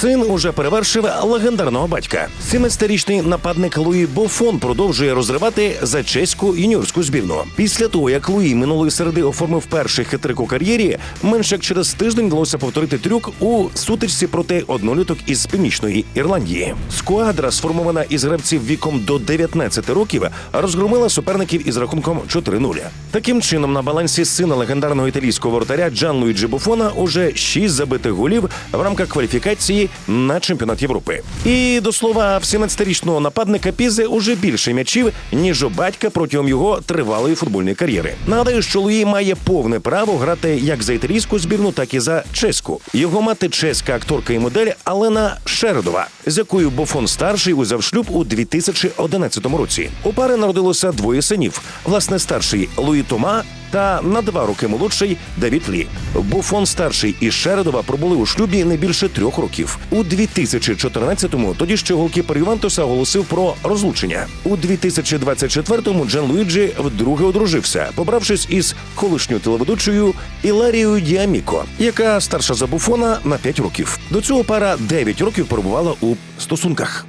Син уже перевершив легендарного батька. 17-річний нападник Луї Бофон продовжує розривати за чеську юніорську збірну. Після того, як Луї минулої середи оформив перший хитрик у кар'єрі, менше як через тиждень вдалося повторити трюк у сутичці проти однолюток із північної Ірландії. Скуадра, сформована із гравців віком до 19 років, розгромила суперників із рахунком 4-0. Таким чином, на балансі сина легендарного італійського воротаря Джан Луїджі Буфона уже 6 забитих голів в рамках кваліфікації на чемпіонат Європи. І до слова, в 17-річного нападника Пізи уже більше м'ячів, ніж у батька протягом його тривалої футбольної кар'єри. Нагадаю, що Луї має повне право грати як за італійську збірну, так і за чеську. Його мати чеська акторка і модель Алена Шердова, з якою Бофон старший узяв шлюб у 2011 році. У пари народилося двоє синів. Власне, старший Луї Тома та на два роки молодший Давід Лі. Буфон старший і Шередова пробули у шлюбі не більше трьох років. У 2014-му тоді ще голкіпер Ювентуса оголосив про розлучення. У 2024-му Джан Луїджі вдруге одружився, побравшись із колишньою телеведучою Іларією Діаміко, яка старша за Буфона на 5 років. До цього пара 9 років перебувала у стосунках.